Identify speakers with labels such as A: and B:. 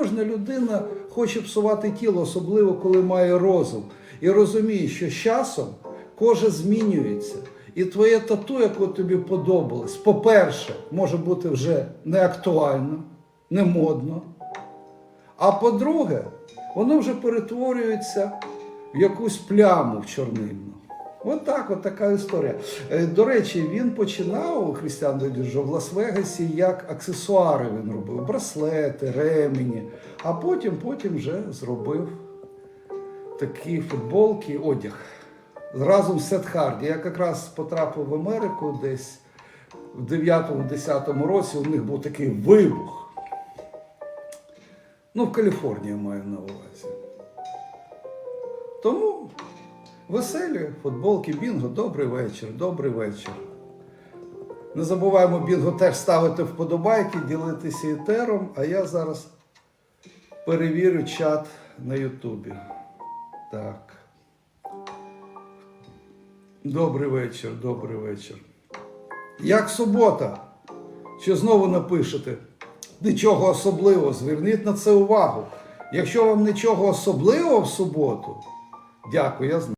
A: кожна людина хоче псувати тіло, особливо коли має розум. І розуміє, що з часом кожа змінюється. І твоє тату, яке тобі подобалось, по-перше, може бути вже не актуально, не модно. А по-друге, воно вже перетворюється в якусь пляму в чорнильну. От так, от така історія. Е, До речі, він починав Христиан Дедюжо в Лас-Вегасі як аксесуари він робив, браслети, ремені, а потім, потім вже зробив такі футболки, одяг. Разом з Сет Харді. Я якраз потрапив в Америку десь в 9-10 році. У них був такий вибух. Ну, в Каліфорнії маю на увазі. Тому веселі футболки, бінго, добрий вечір, добрий вечір. Не забуваємо бінго теж ставити вподобайки, ділитися етером, а я зараз перевірю чат на Ютубі. Так. Добрий вечір, добрий вечір. Як субота? Чи знову напишете? Нічого особливого, зверніть на це увагу. Якщо вам нічого особливого в суботу, дякую, я знаю.